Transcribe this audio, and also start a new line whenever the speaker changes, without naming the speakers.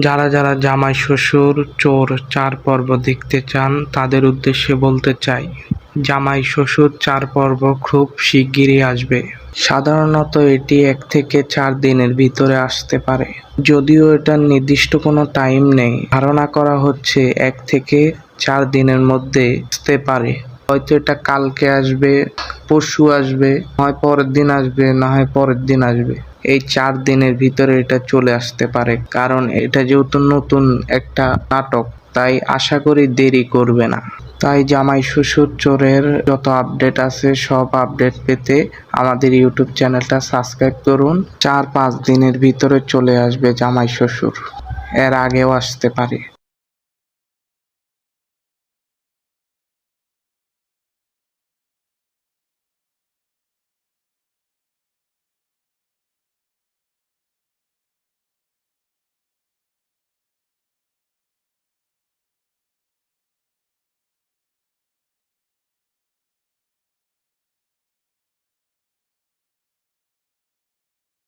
যারা যারা জামাই, শ্বশুর, চোর, চার পর্ব দেখতে চান, তাদের উদ্দেশ্যে বলতে চাই, জামাই, শ্বশুর, চার পর্ব খুব শিগগিরই আসবে। সাধারণত এটি এক থেকে চার দিনের ভিতরে আসতে পারে। যদিও এটার নির্দিষ্ট কোনো টাইম নেই। ধারণা করা হচ্ছে এক থেকে চার দিনের মধ্যে আসতে পারে। হয়তো এটা কালকে আসবে, পরশু আসবে হয় পরের দিন আসবে, না হয় পরের দিন আসবে। এই চার দিনের ভিতরে এটা চলে আসতে পারে। কারণ এটা যেহেতু নতুন একটা নাটক, তাই আশা করি দেরি করবে না। তাই জামাই শ্বশুর চোরের যত আপডেট আছে, সব আপডেট পেতে আমাদের ইউটিউব চ্যানেলটা সাবস্ক্রাইব করুন। চার পাঁচ দিনের ভিতরে চলে আসবে জামাই শ্বশুর। এর আগেও আসতে পারে।